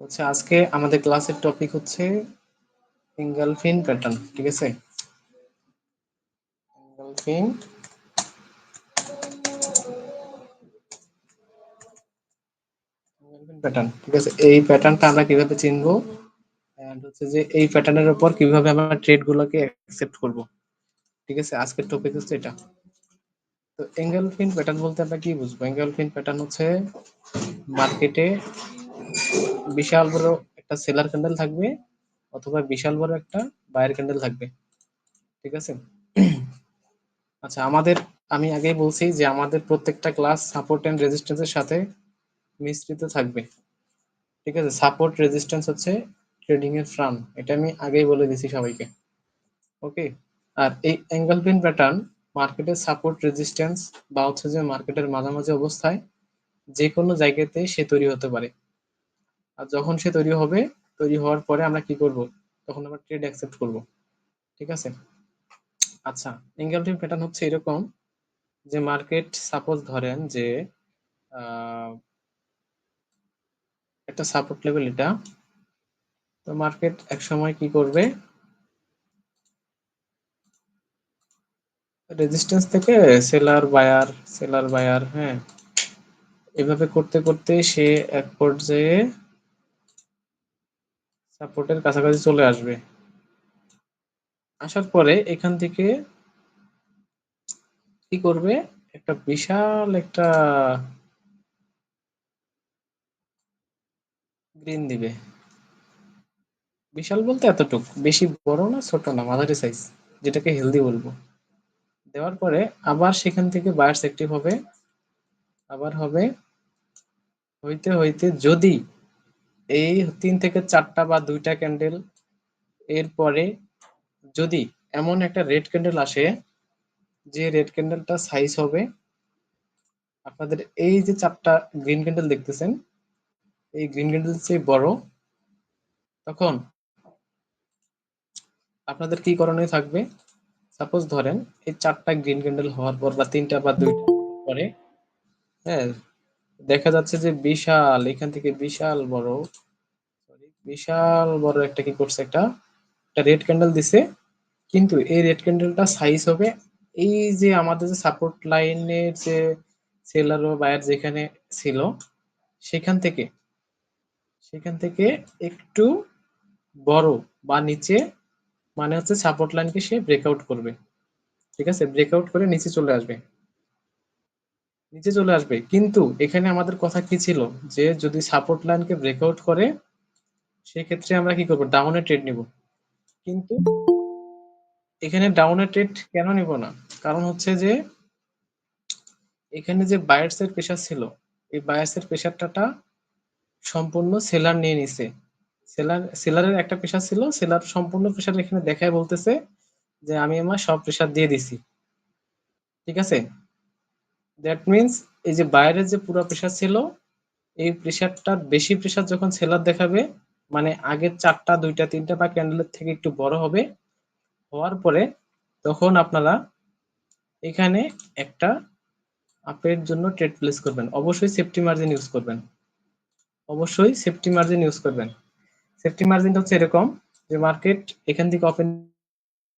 হচ্ছে আজকে আমাদের ক্লাসের টপিক হচ্ছে এঙ্গেলফিন প্যাটার্ন ঠিক আছে? এঙ্গেলফিন প্যাটার্ন ঠিক আছে? এই প্যাটার্নটা আমরা কীভাবে চিনবো? এন্ড হচ্ছে যে এই প্যাটার্নের উপর কীভাবে আমরা ট্রেড গুলোকে অ্যাকসেপ্ট করব? ঠিক আছে? আজকের টপিক হচ্ছে এটা। তো এঙ্গেলফিন প্যাটার্ন বলতে আমরা কি বুঝব? এঙ্গেলফিন প্যাটার্ন হচ্ছে মার্কেটে বিশাল বড় একটা সেলার ক্যান্ডেল থাকবে অথবা বিশাল বড় একটা বায়ার ক্যান্ডেল থাকবে। ঠিক আছে? আচ্ছা আমাদের, আমি আগেই বলছি যে আমাদের প্রত্যেকটা ক্লাস সাপোর্ট এন্ড রেজিস্ট্যান্সের সাথে মিশ্রিত থাকবে। ঠিক আছে? সাপোর্ট, রেজিস্ট্যান্স হচ্ছে ট্রেডিং এর ফ্রাম। এটা আমি আগেই বলে দিছি সবাইকে। ওকে? আর এই অ্যাঙ্গেল পিন প্যাটার্ন মার্কেটের সাপোর্ট, রেজিস্ট্যান্স বা হচ্ছে যে মার্কেটের মাঝামাঝি অবস্থায় যে কোনো জায়গাতে সে তৈরি হতে পারে। আর যখন সে তৈরি হবে, তৈরি হওয়ার পরে আমরা কি করব? তখন আমরা ট্রেড অ্যাকসেপ্ট করব। ঠিক আছে? আচ্ছা পিন প্যাটার্ন হচ্ছে এরকম যে মার্কেট সাপোজ ধরেন যে একটা সাপোর্ট লেভেল এটা, তো মার্কেট এক সময় কি করবে? রেজিস্ট্যান্স থেকে সেলার বায়ার সেলার বায়ার হ্যাঁ এভাবে করতে করতে সে এক পর্যায়ে সাপোর্টের কাছাকাছি চলে আসবে। আসার পরে এখান থেকে কি করবে? একটা বিশাল একটা গ্রিন দিবে। বিশাল বলতে এতটুক। বেশি বড় না, ছোট না, মাঝারি সাইজ যেটাকে হেলদি বলব। দেওয়ার পরে আবার সেখান থেকে বায়ার্স অ্যাক্টিভ হবে। আবার হবে। হইতে হইতে যদি এই তিন থেকে চারটা বা দুইটা ক্যান্ডেল এরপরে যদি এমন একটা রেড ক্যান্ডেল আসে, যে রেড ক্যান্ডেলটা সাইজ হবে, আপনাদের এই যে চারটা গ্রিন ক্যান্ডেল দেখতেছেন, এই গ্রিন ক্যান্ডেল চেয়ে বড়, তখন আপনাদের কি করণীয় থাকবে? সাপোজ ধরেন এই চারটা গ্রিন ক্যান্ডেল হওয়ার পর বা তিনটা বা দুইটা পরে হ্যাঁ দেখা যাচ্ছে যে বিশাল, এখান থেকে বিশাল বড় বিশাল বড় একটা কি করছে একটা একটা রেড ক্যান্ডেল দিছে। কিন্তু এই রেড ক্যান্ডেলটা সাইজ হবে এই যে আমাদের যে সাপোর্ট লাইনের যে সেলার বা বায়ার যেখানে ছিল, সেখান থেকে সেখান থেকে একটু বড় বা নিচে মানে হচ্ছে সাপোর্ট লাইনকে সে ব্রেকআউট করবে। ঠিক আছে? ব্রেকআউট করে নিচে চলে আসবে। নিচে চলে আসবে। কিন্তু এখানে আমাদের কথা কি ছিল? যে যদি সাপোর্ট লাইনকে ব্রেকআউট করে, সেক্ষেত্রে আমরা কি করব? ডাউনে ট্রেড নিব। কিন্তু এখানে ডাউনে ট্রেড কেন নিব না? কারণ হচ্ছে যে এখানে যে বায়ার্স এর প্রেশার ছিল, এই বায়ার্স এর প্রেশারটা সম্পূর্ণ সেলার নিয়ে নিছে। সেলার সেলারের একটা প্রেশার ছিল সেলার সম্পূর্ণ প্রেশার এখানে দেখায় বলতেছে যে, আমি আমার সব প্রেশার দিয়ে দিছি। ঠিক আছে? দ্যাট মিনস এই যে বাইরের যে পুরো প্রেশার ছিল, এই প্রেশারটার বেশি প্রেশার যখন সেলার দেখাবে মানে আগের চারটা, দুইটা, তিনটা বা ক্যান্ডেলের থেকে একটু বড় হবে, হওয়ার পরে তখন আপনারা এখানে একটা আপের জন্য ট্রেড প্লেস করবেন। অবশ্যই সেফটি মার্জিন ইউজ করবেন। অবশ্যই সেফটি মার্জিন ইউজ করবেন। সেফটি মার্জিনটা হচ্ছে এরকম যে মার্কেট এখান থেকে ওপেন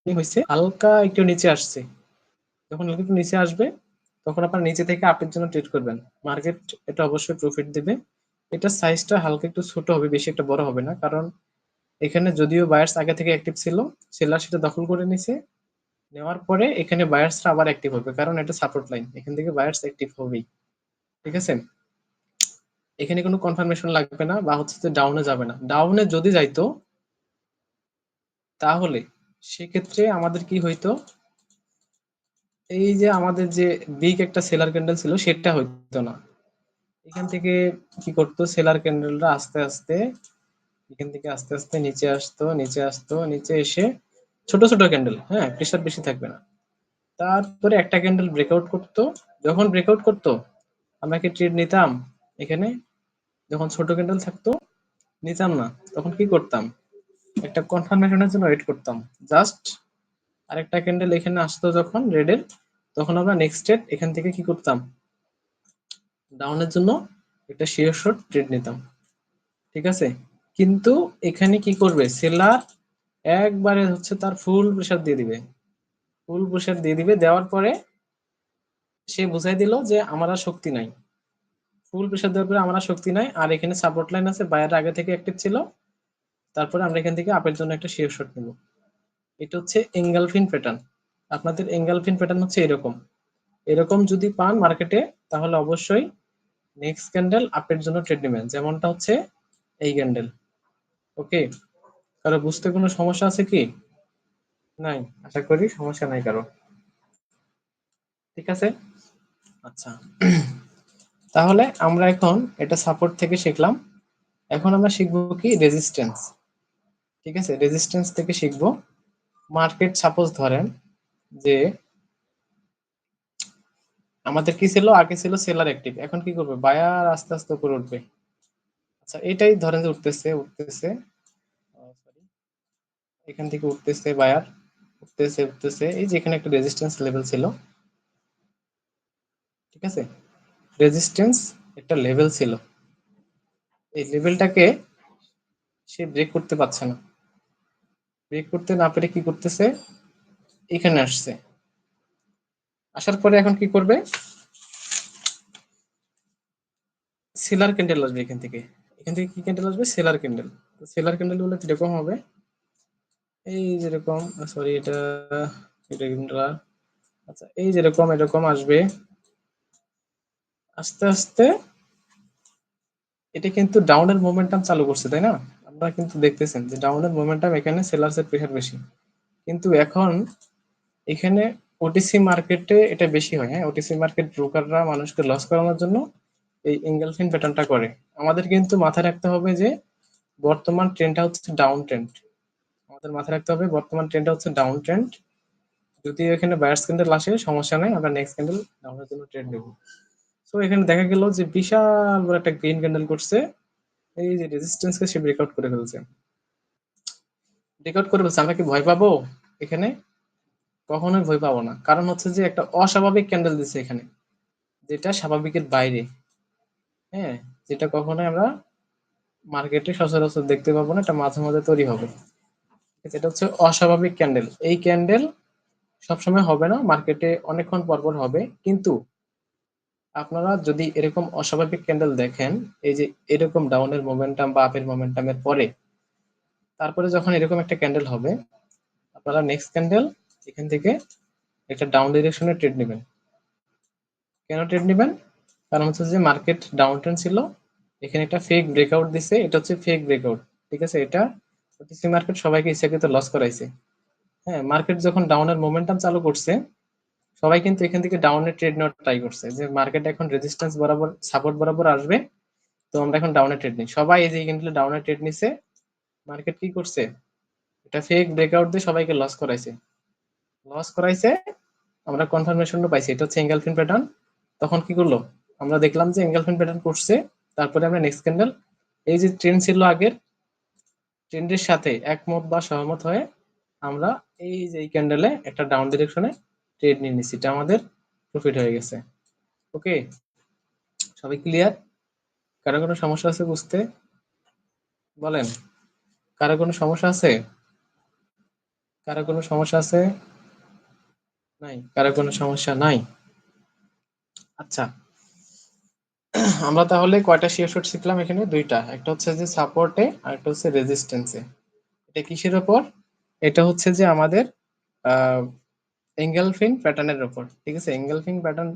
হয়েছে হালকা একটু নিচে আসছে। যখন একটু নিচে আসবে তখন আপনার নিচে থেকে আপের জন্য ট্রেড করবেন। মার্কেট এটা অবশ্যই প্রফিট দেবে। এটা সাইজটা হালকা একটু ছোট হবে, বেশি একটা বড় হবে না। কারণ এখানে যদিও বায়ার্স আগে থেকে অ্যাক্টিভ ছিল সেলার সেটা দখল করে নিছে। নেওয়ার পরে এখানে বায়ার্সরা আবার অ্যাক্টিভ হবে, কারণ এটা সাপোর্ট লাইন এখান থেকে বায়ার্স অ্যাক্টিভ হবেই। ঠিক আছে? এখানে কোনো কনফার্মেশন লাগবে না বা হচ্ছে ডাউনে যাবে না। ডাউনে যদি যাইতো, তাহলে সেক্ষেত্রে আমাদের কি হইতো? এই যে আমাদের যে বিগ একটা সেলার ক্যান্ডেল ছিল, সেটা হইতো না। এখান থেকে কি করতো? সেলার ক্যান্ডেলটা আস্তে আস্তে, এখান থেকে আস্তে আস্তে নিচে আসতো নিচে আসতো, নিচে এসে ছোট ছোট ক্যান্ডেল হ্যাঁ প্রেশার বেশি থাকবে না। তারপরে একটা ক্যান্ডেল ব্রেকআউট করতো। যখন ব্রেকআউট করতো, আমরা কি ট্রেড নিতাম? এখানে যখন ছোট ক্যান্ডেল থাকতো, নিতাম না। তখন কি করতাম? একটা কনফার্মেশনের জন্য ওয়েট করতাম। জাস্ট আরেকটা ক্যান্ডেল এখানে আসতো যখন রেডের তখন আমরা নেক্সট ডেট এখান থেকে কি করতাম? ডাউনের জন্য একটা শেয়ার শর্ট ট্রেড নিতাম। ঠিক আছে? কিন্তু এখানে কি করবে? সেলার একবারে হচ্ছে তার ফুল প্রেশার দিয়ে দিবে। ফুল প্রেশার দিয়ে দিবে, দেওয়ার পরে সে বুঝাই দিল যে আমার আর শক্তি নাই। ফুল প্রেশার দেওয়ার পরে আমার আর শক্তি নাই, আর এখানে সাপোর্ট লাইন আছে বাইরে আগে থেকে অ্যাক্টিভ ছিল। তারপরে আমরা এখান থেকে আপের জন্য একটা শেয়ার শট নেব। এটা হচ্ছে এঙ্গালফিন প্যাটার্ন। আপনাদের এঙ্গালফিন প্যাটার্ন হচ্ছে এরকম। এরকম যদি পান মার্কেটে, তাহলে অবশ্যই নেক্সট ক্যান্ডেল আপের জন্য ট্রেড নেবেন। যেমনটা হচ্ছে এই ক্যান্ডেল। ওকে? কারও বুঝতে কোনো সমস্যা আছে কি? নাই? আশা করি সমস্যা নাই কারও। ঠিক আছে? আচ্ছা। তাহলে আমরা এখন এটা সাপোর্ট থেকে শিখলাম। এখন আমরা শিখব কি রেজিস্ট্যান্স ঠিক আছে? রেজিস্ট্যান্স থেকে শিখব। মার্কেট সাপোজ ধরেন যে আমাদের কি ছিল? আগে ছিল সেলার অ্যাক্টিভ এখন কি করবে? বায়ার আস্তে আস্তে উপরে উঠবে। আচ্ছা এটাই ধরেন যে উঠতেছে উঠতেছে। সরি এখান থেকে উঠতেছে বায়ার উঠতেছে উঠতেছে। এই যে এখানে একটা রেজিস্ট্যান্স লেভেল ছিল। ঠিক আছে? রেজিস্ট্যান্স একটা লেভেল ছিল। এই লেভেলটাকে সে ব্রেক করতে পারছে না। ব্রেক করতে না পেরে কি করতেছে? এখানে আসছে। আসার পরে এখন কি করবে? সেলার ক্যান্ডেল আসবে এখান থেকে। এখান থেকে কি ক্যান্ডেল আসবে? Seller candle. তো সেলার ক্যান্ডেলগুলো কীরকম হবে? এই যেরকম সরি এটা এটা আচ্ছা এই যেরকম, এরকম আসবে। আস্তে আস্তে, এটা কিন্তু ডাউনের মোমেন্টাম চালু করছে, তাই না? আপনারা কিন্তু দেখতেছেন যে ডাউনের মোমেন্টাম এখানে সেলার্সের প্রেশার বেশি। কিন্তু এখন এখানে ওটিসি মার্কেটে এটা বেশি হয় হ্যাঁ? ওটিসি মার্কেট ব্রোকাররা মানুষকে লস করানোর জন্য এই এঙ্গেলফিন প্যাটার্নটা করে। আমাদের কিন্তু মাথায় রাখতে হবে যে বর্তমান ট্রেন্ডটা হচ্ছে ডাউন ট্রেন্ড আমাদের মাথায় রাখতে হবে বর্তমান ট্রেন্ডটা হচ্ছে ডাউন ট্রেন্ড যদি এখানে বায়ার্স ক্যান্ডেল আসে, সমস্যা নাই, আমরা নেক্সট ক্যান্ডেল ডাউনের জন্য ট্রেড নেব। সো এখানে দেখা গেল যে বিশাল বড় একটা গ্রিন ক্যান্ডেল করছে। এই যে রেজিস্ট্যান্সকে সে ব্রেকআউট করে ফেলছে। ব্রেকআউট করে ফেলছে, আমরা কি ভয় পাবো এখানে? কখনোই ভয় পাবো না। কারণ হচ্ছে যে একটা অস্বাভাবিক ক্যান্ডেল দিচ্ছে এখানে, যেটা স্বাভাবিকের বাইরে। হ্যাঁ যেটা কখনোই আমরা মার্কেটে সচরাচর দেখতে পাবো না, এটা মাঝে মাঝে তৈরি হবে। এটা হচ্ছে অস্বাভাবিক ক্যান্ডেল এই ক্যান্ডেল সবসময় হবে না মার্কেটে অনেকক্ষণ পরপর হবে, কিন্তু আপনারা যদি এরকম অস্বাভাবিক ক্যান্ডেল দেখেন, এই যে এরকম ডাউনের মোমেন্টাম বা আপের মোমেন্টামের পরে, তারপরে যখন এরকম একটা ক্যান্ডেল হবে, আপনারা নেক্সট ক্যান্ডেল এখান থেকে একটা ডাউন ডিরেকশনে ট্রেড নেবেন। কেন ট্রেড নেবেন? কারণ হচ্ছে যে মার্কেট ডাউন ট্রেন্ড ছিল, এখানে একটা ফেক ব্রেকআউট দিছে, এটা হচ্ছে ফেক ব্রেকআউট ঠিক আছে? এটা মার্কেট সবাইকে ইচ্ছাকৃত লস করাইছে। হ্যাঁ মার্কেট যখন ডাউনের মোমেন্টাম চালু করছে সবাই কিন্তু এখান থেকে ডাউনে ট্রেড নেওয়ার ট্রাই করছে। যে মার্কেট এখন রেজিস্ট্যান্স বরাবর সাপোর্ট বরাবর আসবে, তো আমরা এখন ডাউনে ট্রেড নিই। সবাই এই যে এখানে ডাউনে ট্রেড নিছে মার্কেট কি করছে? এটা ফেক ব্রেকআউট দিয়ে সবাইকে লস করাইছে। লস করাইছে, আমরা কনফার্মেশনও পাইছি। এটা হচ্ছে এঙ্গেলফিন প্যাটার্ন তখন কি করল? আমরা দেখলাম যে এঙ্গেলফিন প্যাটার্ন করছে, তারপরে আমরা নেক্সট ক্যান্ডেল এই যে ট্রেন্ড ছিল আগের ট্রেন্ডের সাথে একমত বা সহমত হয়ে আমরা এই যে এই ক্যান্ডেলে একটা ডাউন ডিরেকশনে ট্রেড নিয়ে নিচ্ছি এটা আমাদের প্রফিট হয়ে গেছে। ওকে সবাই ক্লিয়ার কারও কোনো সমস্যা আছে বুঝতে? বলেন। কারও কোনো সমস্যা আছে? কারও কোনো সমস্যা আছে? নাই। কারও কোনো সমস্যা নাই? আচ্ছা। আমরা তাহলে কয়টা শেয়ার শট শিখলাম এখানে? দুইটা। একটা হচ্ছে যে সাপোর্টে আর একটা হচ্ছে রেজিস্ট্যান্সে এটা কিসের উপর? এটা হচ্ছে যে আমাদের এঙ্গেলফিন প্যাটার্নের উপর। ঠিক আছে? এঙ্গেলফিন প্যাটার্ন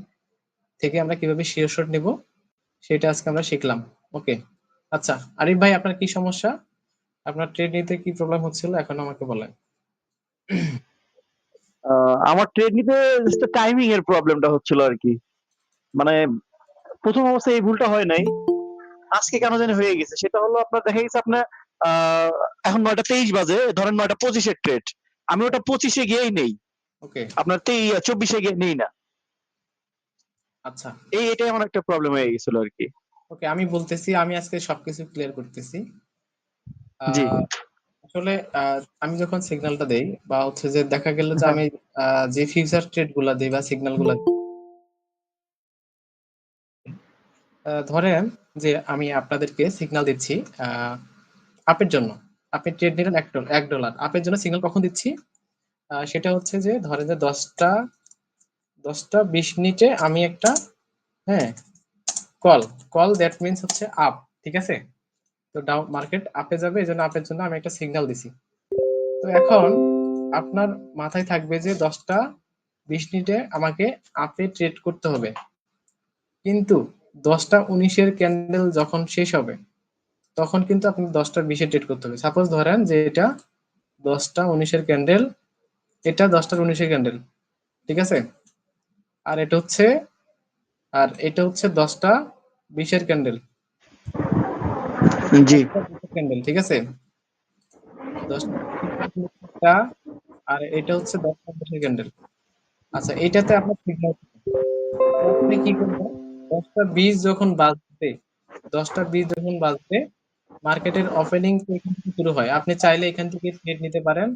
থেকে আমরা কীভাবে শেয়ার শট নিব, সেটা আজকে আমরা শিখলাম। ওকে আচ্ছা আরিফ ভাই, আপনার কি সমস্যা? আপনার ট্রেড নিতে কি প্রবলেম হচ্ছিল? এখন আমাকে বলেন। আমার ট্রেড নিতে টাইমিং এর প্রবলেমটা হচ্ছিল আর কি। মানে প্রথম অবস্থায় এই ভুলটা হয় নাই। আজকে কেন জানি হয়ে গেছে। সেটা হলো আপনার দেখা গেছে আপনার এখন নয়টা তেইশ বাজে, ধরেন নয়টা পঁচিশের ট্রেড আমি ওটা পঁচিশে গিয়েই নেই। ওকে আপনার তেই চব্বিশে গিয়ে নেই না। আচ্ছা। এই এটাই আমার একটা প্রবলেম হয়ে গেছিল আর কি। ওকে আমি বলতেছি আমি আজকে সবকিছু ক্লিয়ার করতেছি। জি। আসলে আমি যখন সিগন্যালটা দেই বা হচ্ছে যে দেখা গেল যে আমি যে ফিউচার ট্রেডগুলা দিই বা সিগন্যালগুলা ধরেন যে আমি আপনাদেরকে সিগন্যাল দিচ্ছি আপের জন্য। আপনি ট্রেড নিলেন এক ডলার আপের জন্য সিগন্যাল কখন দিচ্ছি? সেটা হচ্ছে যে ধরেন যে দশটা দশটা বিশ মিনিটে আমি একটা হ্যাঁ কল কল দ্যাট মিনস হচ্ছে আপ ঠিক আছে? তো ডাউন মার্কেট আপে যাবে এই জন্য আপের জন্য আমি একটা সিগন্যাল দিছি। তো এখন আপনার মাথায় থাকবে যে দশটা বিশ মিনিটে আমাকে আপে ট্রেড করতে হবে। কিন্তু দশটা উনিশের ক্যান্ডেল যখন শেষ হবে, তখন কিন্তু আপনি দশটা বিশে ট্রেড করতে হবে। সাপোজ ধরেন যে এটা দশটা উনিশের ক্যান্ডেল এটা দশটার উনিশের ক্যান্ডেল ঠিক আছে? আর এটা হচ্ছে আর এটা হচ্ছে দশটা বিশের ক্যান্ডেল জি। ক্যান্ডেল ঠিক আছে? দশটা আর এটা হচ্ছে দশটা বিশের ক্যান্ডেল আচ্ছা এটাতে আপনার সিগন্যাল আপনি কি করবেন দশটা বিশ যখন বাজবে দশটা বিশ যখন বাজবে মার্কেটের ওপেনিং শুরু হয়। আপনি চাইলে এখান থেকে ট্রেড নিতে পারেন।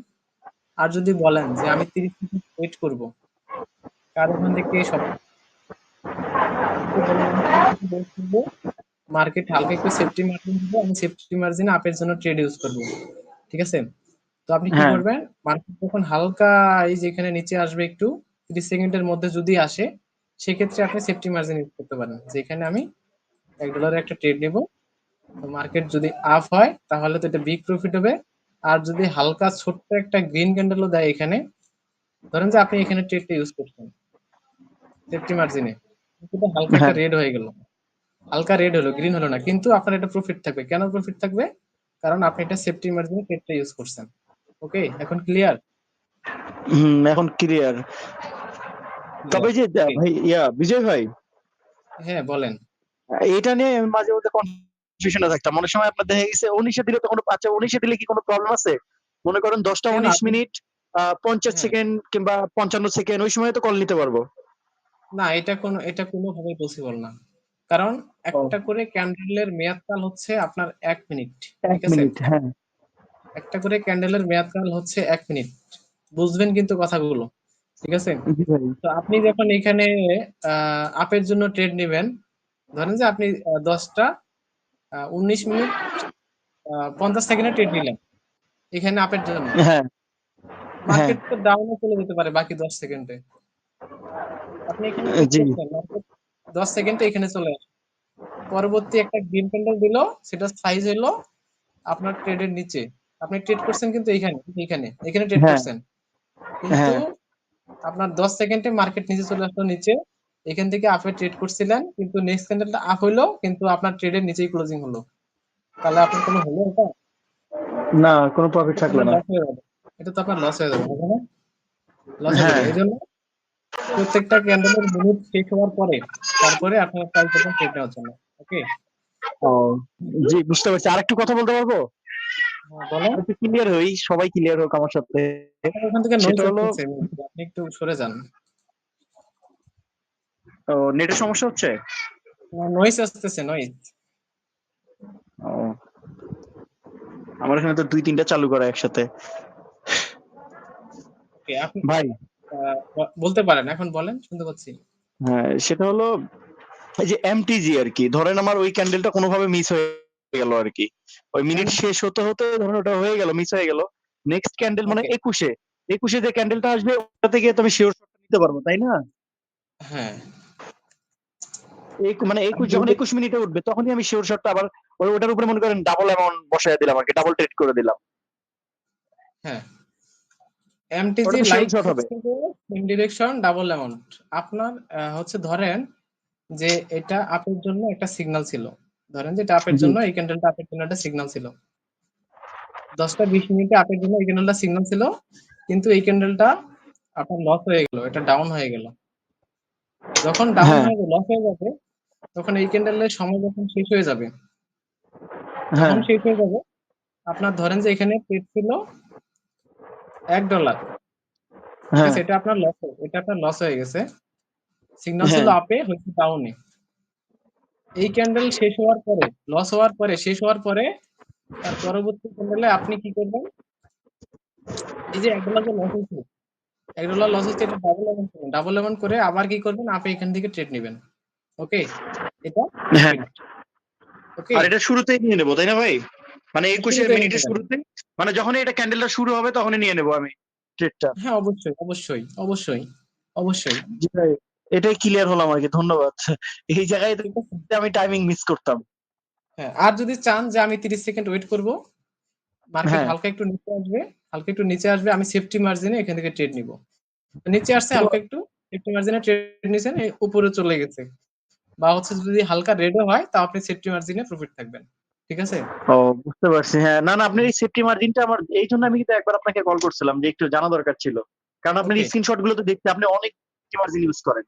আর যদি বলেন যে আমি তিরিশ মিনিট ওয়েট করব কার ওখান থেকে সব মার্কেট হালকা একটু সেফটি মার্জিন দিব আমি সেফটি মার্জিনে আপের জন্য ট্রেড ইউজ করব ঠিক আছে? তো আপনি কি হ্যাঁ। করবেন? মার্কেট যখন হালকা এই যেখানে নিচে আসবে একটু 30 সেকেন্ডের মধ্যে যদি আসে সেক্ষেত্রে আপনি সেফটি মার্জিন ইউজ করতে পারেন। যেখানে আমি এক ডলারের একটা ট্রেড নেব। মার্কেট যদি আপ হয় তাহলে তো এটা বিগ প্রফিট হবে। আর যদি হালকা ছোট্ট একটা গ্রিন ক্যান্ডেলও দেয় এখানে ধরেন যে আপনি এখানে ট্রেডটা ইউজ করছেন সেফটি মার্জিনে হালকা একটা হ্যাঁ। রেড হয়ে গেল। হালকা রেড হলো গ্রিন হলো না কিন্তু আপনার এটা প্রফিট থাকবে। কেন প্রফিট থাকবে? কারণ আপনি এটা সেফটি মার্জিনে ট্রেডটা ইউজ করছেন। ওকে এখন ক্লিয়ার হুম এখন ক্লিয়ার তবে যে ভাই ইয়া বিজয় ভাই? হ্যাঁ বলেন। এটা নিয়ে মাঝে মধ্যে কনফিউশনে থাকতাম। অনেক সময় আপনার দেখা গেছে উনিশে দিলে তো কোনো আচ্ছা উনিশে দিলে কি কোনো প্রবলেম আছে? মনে করেন দশটা উনিশ মিনিট পঞ্চাশ হ্যাঁ। সেকেন্ড কিংবা পঞ্চান্ন সেকেন্ড ওই সময় তো কল নিতে পারব। না এটা কোনো এটা কোনোভাবেই পসিবল না। কারণ একটা করে ক্যান্ডেলের মেয়াদকাল হচ্ছে আপনার এক মিনিট ঠিক আছে? হ্যাঁ। একটা করে ক্যান্ডেলের মেয়াদকাল হচ্ছে এক মিনিট। বুঝবেন কিন্তু কথাগুলো ঠিক আছে? তো আপনি যখন এখানে আহ, আপের জন্য ট্রেড নেবেন ধরেন যে আপনি দশটা উনিশ মিনিট পঞ্চাশ সেকেন্ডে ট্রেড নিলাম। এখানে আপের জন্য। হ্যাঁ। মার্কেট তো ডাউনে চলে যেতে পারে বাকি দশ সেকেন্ডে। আপনি এখানে দশ সেকেন্ডে এখানে চলে আসে পরবর্তী একটা গ্রিন ক্যান্ডেল দিল সেটা সাইজ হলো আপনার ট্রেডের নিচে। আপনি ট্রেড করছেন কিন্তু এইখানে এইখানে এখানে ট্রেড হ্যাঁ। করছেন। কিন্তু হ্যাঁ। আপনার দশ সেকেন্ডে মার্কেট নিচে চলে আসলো নিচে। এখান থেকে আপে ট্রেড করছিলেন কিন্তু নেক্সট ক্যান্ডেলটা আপ হইল কিন্তু আপনার ট্রেডের নিচেই ক্লোজিং হলো। তাহলে আপনার কোনো হলো এটা? না কোনো প্রফিট থাকল না। হয়ে এটা তো আপনার লস হয়ে যাবে না? লস হয়ে হ্যাঁ। যাবে এই প্রত্যেকটা ক্যান্ডেলের মিনিট শেষ হওয়ার পরে তারপরে আপনার ট্রাই করবেন ট্রেড নেওয়ার জন্য ওকে জি বুঝতে পারছি। আরেকটু কথা বলতে পারব? হ্যাঁ ক্লিয়ার হই সবাই ক্লিয়ার হোক আমার সাথে। ওখান থেকে আপনি একটু সরে যান। ও নেটের সমস্যা হচ্ছে? নয়েজ আসতেছে নয়েজ ও। আমার এখানে তো দুই তিনটা চালু করা একসাথে। ওকে আপনি ভাই। বলতে পারেন এখন বলেন শুনতে পাচ্ছি। হ্যাঁ সেটা হলো এই যে এমটিজি আর কি ধরেন আমার ওই ক্যান্ডেলটা কোনোভাবে মিস হয়ে গেল আর কি। ওই মিনিট শেষ হতে হতে ধরেন ওটা হয়ে গেল মিস হয়ে গেল। নেক্সট ক্যান্ডেল মানে. একুশে। একুশে যে ক্যান্ডেলটা আসবে ওটা থেকে তো আমি শিওর নিতে পারব তাই না? হ্যাঁ। মানে একুশ যখন একুশ মিনিটে উঠবে তখনই আমি শিওর শটটা আবার ওটার উপরে মনে করেন ডাবল অ্যামাউন্ট বসায় দিলাম আর কি ডাবল ট্রেড করে দিলাম। হ্যাঁ। এমটিজি sure shot হবে। সেম ডিরেকশন ডাবল অ্যামাউন্ট আপনার হচ্ছে ধরেন যে এটা আপের জন্য একটা সিগন্যাল ছিল। ধরেন যে এটা আপের জন্য এই ক্যান্ডেলটা আপের জন্য একটা সিগন্যাল ছিল। দশটা বিশ মিনিটে আপের জন্য এই ক্যান্ডেলটা সিগন্যাল ছিল কিন্তু এই ক্যান্ডেলটা আপনার লস হয়ে গেল এটা ডাউন হয়ে গেল। যখন ডাউন হ্যাঁ। হয়ে লস হয়ে যাবে তখন এই ক্যান্ডেলের সময় যখন শেষ হয়ে যাবে হ্যাঁ। যখন শেষ হয়ে যাবে আপনার ধরেন যে এখানে পেড ছিল এক ডলার হ্যাঁ। এটা আপনার লস এটা আপনার লস হয়ে গেছে। সিগন্যাল ছিল হ্যাঁ। আপে হচ্ছে ডাউনে এই ক্যান্ডেল শেষ হওয়ার পরে লস হওয়ার পরে শেষ হওয়ার পরে তার পরবর্তী ক্যান্ডেলে আপনি কি করবেন? এই যে এক ডলার যে লস হয়েছে এক ডলার লস হচ্ছে এটা ডাবল করবেন। ডাবল অ্যামাউন্ট করে আবার কি করবেন? আপনি এখান থেকে ট্রেড নেবেন। ওকে এটা হ্যাঁ ওকে আর এটা শুরুতেই নিয়ে নেব তাই না ভাই মানে ২১ শুরুতে মিনিটের শুরুতে মানে যখনই এটা ক্যান্ডেলটা শুরু হবে তখনই নিয়ে নেব আমি ট্রেডটা। হ্যাঁ, অবশ্যই, অবশ্যই, অবশ্যই, অবশ্যই। এটাই ক্লিয়ার হলাম আরকি। ধন্যবাদ। এই জায়গায় আমি টাইমিং মিস করতাম। হ্যাঁ, আর যদি চান যে আমি ৩০ সেকেন্ড ওয়েট করব, মার্কেট। হালকা একটু নিচে আসবে, হালকা একটু নিচে আসবে, আমি সেফটি মার্জিনে এখান থেকে ট্রেড নিব। নিচে আসছে হালকা একটু, সেফটি মার্জিনে ট্রেড নিছেন, উপরে চলে গেছে। বা হচ্ছে যদি হালকা রেডও হয় তাও আপনি সেফটি মার্জিনে প্রফিট থাকবেন। ঠিক আছে? ও বুঝতে পারছি। হ্যাঁ, না, না আপনার এই সেফটি মার্জিনটা আমার এই জন্য আমি কিন্তু একবার আপনাকে কল করছিলাম যে একটু জানা দরকার ছিল। কারণ আপনার। স্ক্রিনশটগুলো তো দেখছি আপনি অনেক সেফটি মার্জিন ইউজ করেন।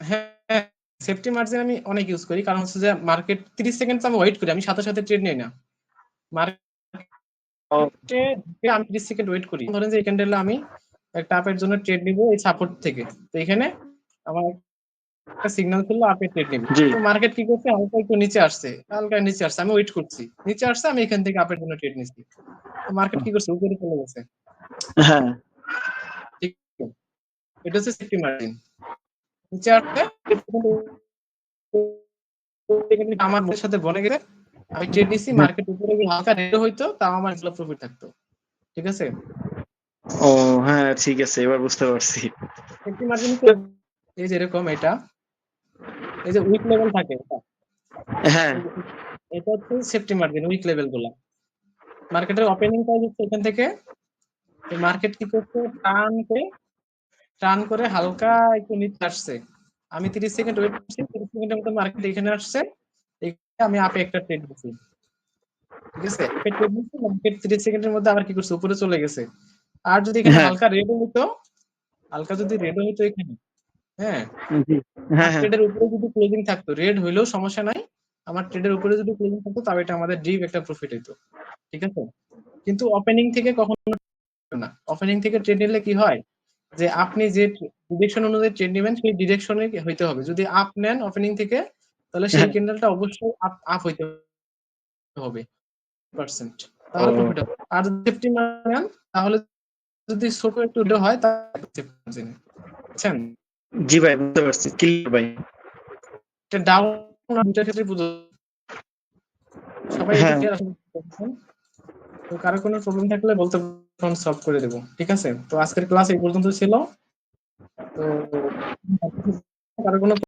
হ্যাঁ, সেফটি মার্জিন আমি অনেক ইউজ করি। কারণ হচ্ছে যে মার্কেট ৩০ সেকেন্ড আমি ওয়েট করি। আমি সাথে, সাথে ট্রেড নেই না। মার্কেটে আমি ৩০ সেকেন্ড ওয়েট করি। ধরেন যে এই ক্যান্ডেলে আমি একটা আপের জন্য ট্রেড নিব এই সাপোর্ট থেকে। তো এখানে আমার একটা সিগন্যাল ছিল আপে ট্রেড নিব। জি। তো মার্কেট কি করছে হালকা একটু নিচে আসছে। হালকা নিচে আসছে। আমি ওয়েট করছি। নিচে আসছে আমি এখান থেকে আপের জন্য ট্রেড নিচ্ছি মার্কেট কি করছে উপরে চলে গেছে। হ্যাঁ। ঠিক? এটা হচ্ছে সেফটি মার্জিন। নিচে আসছে আমার মনের সাথে বনে গেছে। আমি ট্রেড নিছি মার্কেট উপরে গিয়ে হালকা রেড হইতো তাও আমার এগুলো প্রফিট থাকতো। ঠিক আছে? ও হ্যাঁ, ঠিক আছে। এবার বুঝতে পারছি। সেফটি মার্জিন এই যে এরকম এটা। এই যে উইক লেভেল থাকে এটা। হ্যাঁ। এটা হচ্ছে সেফটি মার্জিন উইক লেভেলগুলা। মার্কেটের ওপেনিং প্রাইস হচ্ছে এখান থেকে মার্কেট কি করছে টার্ন করে টার্ন করে হালকা একটু নিচে আসছে। আমি ৩০ সেকেন্ড ওয়েট করছি। ৩০ সেকেন্ডের মধ্যে মার্কেট এখানে আসছে। আমি আপে একটা ট্রেড দিছি। ঠিক আছে? ট্রেড দিছি মার্কেট ৩০ সেকেন্ডের মধ্যে আবার কি করছে উপরে চলে গেছে। আর যদি এখানে হ্যাঁ। হালকা রেড হইতো, হালকা যদি রেড হইতো এখানে, হ্যাঁ? হ্যাঁ, হ্যাঁ। ট্রেডের উপরে যদি ক্লোজিং থাকতো, রেড হইলেও সমস্যা নাই। আমার ট্রেডের উপরে যদি ক্লোজিং থাকতো তাও এটা আমাদের ডিপ একটা প্রফিট হইতো। ঠিক আছে? কিন্তু ওপেনিং থেকে কখনো না। ওপেনিং থেকে ট্রেড নিলে কি হয়? যে আপনি যে ডিরেকশন অনুযায়ী ট্রেড নিবেন সেই ডিরেকশনে হইতে হবে। যদি আপ নেন ওপেনিং থেকে তাহলে সেই হ্যাঁ। ক্যান্ডেলটা অবশ্যই আপ আপ হইতে হবে। পারসেন্ট তাহলে প্রফিট হবে। আর সেফটি নেন তাহলে যদি ছোট একটু হয় তাহলে বুঝছেন? জি ভাই বুঝতে পারছি। ক্লিয়ার ভাই। ডাউন দুটার প্রযোজ্য। সবাই হ্যাঁ। তো কারও কোনো প্রবলেম থাকলে বলতে ফোন সলভ করে দেব। ঠিক আছে? তো আজকের ক্লাস এই পর্যন্ত ছিল। তো কারও কোনো